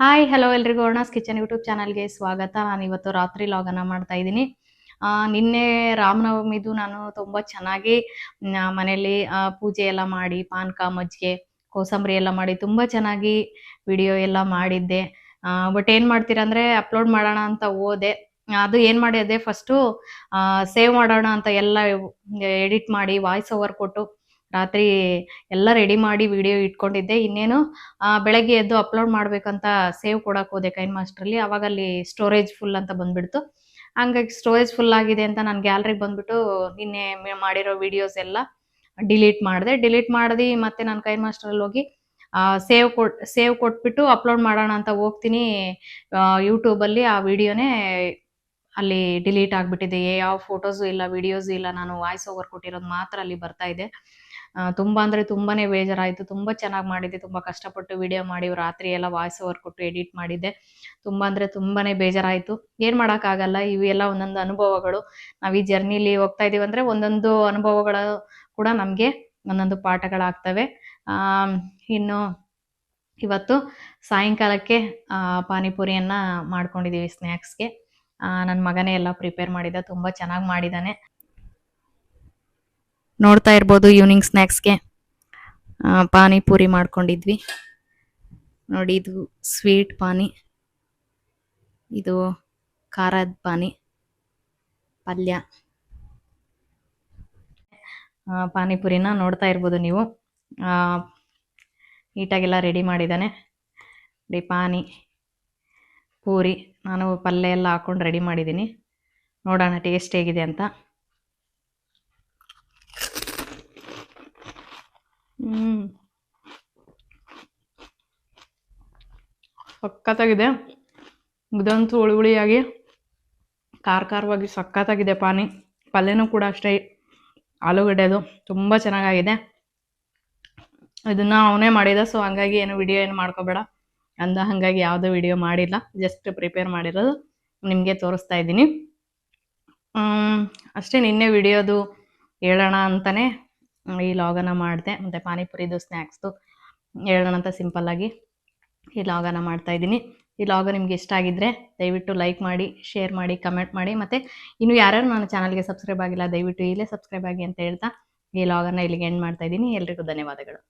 Hi hello ಎಲ್ರಿಗೂ ಅರ್ಣಾಸ್ kitchen YouTube ಚಾನಲ್ಗೆ ಸ್ವಾಗತ. ನಾನು ಇವತ್ತು ರಾತ್ರಿ ಲಾಗನ್ನ ಮಾಡ್ತಾ ಇದ್ದೀನಿ. ನಿನ್ನೆ ರಾಮನವಮಿದು ನಾನು ತುಂಬ ಚೆನ್ನಾಗಿ ಮನೆಯಲ್ಲಿ ಪೂಜೆ ಎಲ್ಲ ಮಾಡಿ ಪಾನಕ ಮಜ್ಜಿಗೆ, ಕೋಸಂಬರಿ ಎಲ್ಲ ಮಾಡಿ ತುಂಬ ಚೆನ್ನಾಗಿ ವಿಡಿಯೋ ಎಲ್ಲ ಮಾಡಿದ್ದೆ. ಬಟ್ ಏನು ಮಾಡ್ತೀರಾ ಅಂದರೆ ಅಪ್ಲೋಡ್ ಮಾಡೋಣ ಅಂತ ಓದೆ ಅದು ಏನು ಮಾಡಿದೆ ಫಸ್ಟು ಸೇವ್ ಮಾಡೋಣ ಅಂತ ಎಲ್ಲ ಎಡಿಟ್ ಮಾಡಿ ವಾಯ್ಸ್ ಓವರ್ ಕೊಟ್ಟು ರಾತ್ರಿ ಎಲ್ಲ ರೆಡಿ ಮಾಡಿ ವಿಡಿಯೋ ಇಟ್ಕೊಂಡಿದ್ದೆ. ಇನ್ನೇನು ಬೆಳಗ್ಗೆ ಎದ್ದು ಅಪ್ಲೋಡ್ ಮಾಡ್ಬೇಕಂತ ಸೇವ್ ಕೊಡಕ್ ಹೋದೆ ಕೈನ್ ಮಾಸ್ಟ್ರಲ್ಲಿ ಅವಾಗ ಅಲ್ಲಿ ಸ್ಟೋರೇಜ್ ಫುಲ್ ಅಂತ ಬಂದ್ಬಿಡ್ತು. ಹಂಗಾಗಿ ಸ್ಟೋರೇಜ್ ಫುಲ್ ಆಗಿದೆ ಅಂತ ನಾನು ಗ್ಯಾಲರಿಗೆ ಬಂದ್ಬಿಟ್ಟು ನಿನ್ನೆ ಮಾಡಿರೋ ವಿಡಿಯೋಸ್ ಎಲ್ಲ ಡಿಲೀಟ್ ಮಾಡಿದೆ. ಡಿಲೀಟ್ ಮಾಡಿ ಮತ್ತೆ ನಾನು ಕೈನ್ ಮಾಸ್ಟ್ರಲ್ಲಿ ಹೋಗಿ ಸೇವ್ ಕೊಟ್ ಸೇವ್ ಕೊಟ್ಬಿಟ್ಟು ಅಪ್ಲೋಡ್ ಮಾಡೋಣ ಅಂತ ಹೋಗ್ತೀನಿ ಯೂಟ್ಯೂಬಲ್ಲಿ ಆ ವಿಡಿಯೋನೇ ಅಲ್ಲಿ ಡಿಲೀಟ್ ಆಗಿಬಿಟ್ಟಿದೆ. ಯಾವ ಫೋಟೋಸು ಇಲ್ಲ ವಿಡಿಯೋಸು ಇಲ್ಲ, ನಾನು ವಾಯ್ಸ್ ಓವರ್ ಕೊಟ್ಟಿರೋದು ಮಾತ್ರ ಅಲ್ಲಿ ಬರ್ತಾ ಇದೆ. ತುಂಬಾ ಅಂದ್ರೆ ತುಂಬಾನೇ ಬೇಜಾರಾಯ್ತು. ತುಂಬಾ ಚೆನ್ನಾಗಿ ಮಾಡಿದ್ದೆ. ತುಂಬಾ ಕಷ್ಟಪಟ್ಟು ವಿಡಿಯೋ ಮಾಡಿ ರಾತ್ರಿ ಎಲ್ಲ ವಾಯ್ಸ್ ಓವರ್ ಕೊಟ್ಟು ಎಡಿಟ್ ಮಾಡಿದ್ದೆ. ತುಂಬಾ ಅಂದ್ರೆ ತುಂಬಾನೇ ಬೇಜಾರಾಯ್ತು. ಏನ್ ಮಾಡಕ್ಕಾಗಲ್ಲ. ಇವೆಲ್ಲ ಒಂದೊಂದು ಅನುಭವಗಳು. ನಾವ್ ಈ ಜರ್ನಿಲಿ ಹೋಗ್ತಾ ಇದೀವಿ ಅಂದ್ರೆ ಒಂದೊಂದು ಅನುಭವಗಳು ಕೂಡ ನಮ್ಗೆ ಒಂದೊಂದು ಪಾಠಗಳಾಗ್ತವೆ. ಆ ಇನ್ನು ಇವತ್ತು ಸಾಯಂಕಾಲಕ್ಕೆ ಆ, ಪಾನಿಪುರಿಯನ್ನ ಮಾಡ್ಕೊಂಡಿದೀವಿ ಸ್ನ್ಯಾಕ್ಸ್ಗೆ ನನ್ನ ಮಗನೇ ಎಲ್ಲ ಪ್ರಿಪೇರ್ ಮಾಡಿದ. ತುಂಬಾ ಚೆನ್ನಾಗಿ ಮಾಡಿದಾನೆ. ನೋಡ್ತಾ ಇರ್ಬೋದು ಈವ್ನಿಂಗ್ ಸ್ನ್ಯಾಕ್ಸ್ಗೆ ಪಾನಿಪುರಿ ಮಾಡ್ಕೊಂಡಿದ್ವಿ. ನೋಡಿ, ಇದು ಸ್ವೀಟ್ ಪಾನಿ. ಇದು ಖಾರದ ಪಾನಿ. ಪಲ್ಯ. ಪಾನಿಪುರಿನ ನೋಡ್ತಾ ಇರ್ಬೋದು ನೀವು. ನೀಟಾಗೆಲ್ಲ ರೆಡಿ ಮಾಡಿದ್ದಾನೆ. ನೋಡಿ, ಪಾನಿ, ಪೂರಿ. ನಾನು ಪಲ್ಯ ಎಲ್ಲ ಹಾಕ್ಕೊಂಡು ರೆಡಿ ಮಾಡಿದ್ದೀನಿ. ನೋಡೋಣ ಟೇಸ್ಟ್ ಹೇಗಿದೆ ಅಂತ. ಹ್ಮ್. ಸಖತ್ತಾಗಿದೆ ಇದಂತೂ ಹುಳಿ ಹುಳಿಯಾಗಿ ಖಾರ ಖಾರವಾಗಿ ಸಖತ್ತಾಗಿದೆ ಪಾನಿ. ಪಲ್ಯನೂ ಕೂಡ ಅಷ್ಟೇ. ಆಲೂಗಡ್ಡೆದು ತುಂಬ ಚೆನ್ನಾಗಾಗಿದೆ. ಇದನ್ನು ಅವನೇ ಮಾಡಿದ ಸೊ ಹಂಗಾಗಿ ಏನು ವಿಡಿಯೋ ಏನು ಮಾಡ್ಕೋಬೇಡ. ಅಂದ ಹಾಗಾಗಿ ಯಾವುದೋ ವಿಡಿಯೋ ಮಾಡಿಲ್ಲ. ಜಸ್ಟ್ ಪ್ರಿಪೇರ್ ಮಾಡಿರೋದು ನಿಮಗೆ ತೋರಿಸ್ತಾ ಇದ್ದೀನಿ. ಅಷ್ಟೇ ನಿನ್ನೆ ವಿಡಿಯೋದು ಹೇಳೋಣ ಅಂತಲೇ ಈ ಲಾಗನ ಮಾಡಿದೆ, ಮತ್ತು ಪಾನಿಪುರಿದು ಸ್ನ್ಯಾಕ್ಸ್ದು ಹೇಳೋಣ ಅಂತ ಸಿಂಪಲ್ಲಾಗಿ ಈ ಲಾಗನ ಮಾಡ್ತಾ ಇದ್ದೀನಿ. ಈ ಲಾಗ ನಿಮ್ಗೆ ಇಷ್ಟ ಆಗಿದ್ರೆ ದಯವಿಟ್ಟು ಲೈಕ್ ಮಾಡಿ ಶೇರ್ ಮಾಡಿ ಕಮೆಂಟ್ ಮಾಡಿ, ಮತ್ತು ಇನ್ನು ಯಾರ್ಯಾರು ನನ್ನ ಚಾನಲ್ಗೆ ಸಬ್ಸ್ಕ್ರೈಬ್ ಆಗಿಲ್ಲ ದಯವಿಟ್ಟು ಇಲ್ಲೇ ಸಬ್ಸ್ಕ್ರೈಬ್ ಆಗಿ ಅಂತ ಹೇಳ್ತಾ ಈ ಲಾಗನ್ನ ಇಲ್ಲಿಗೆ ಎಂಡ್ ಮಾಡ್ತಾ ಇದ್ದೀನಿ. ಎಲ್ರಿಗೂ ಧನ್ಯವಾದಗಳು.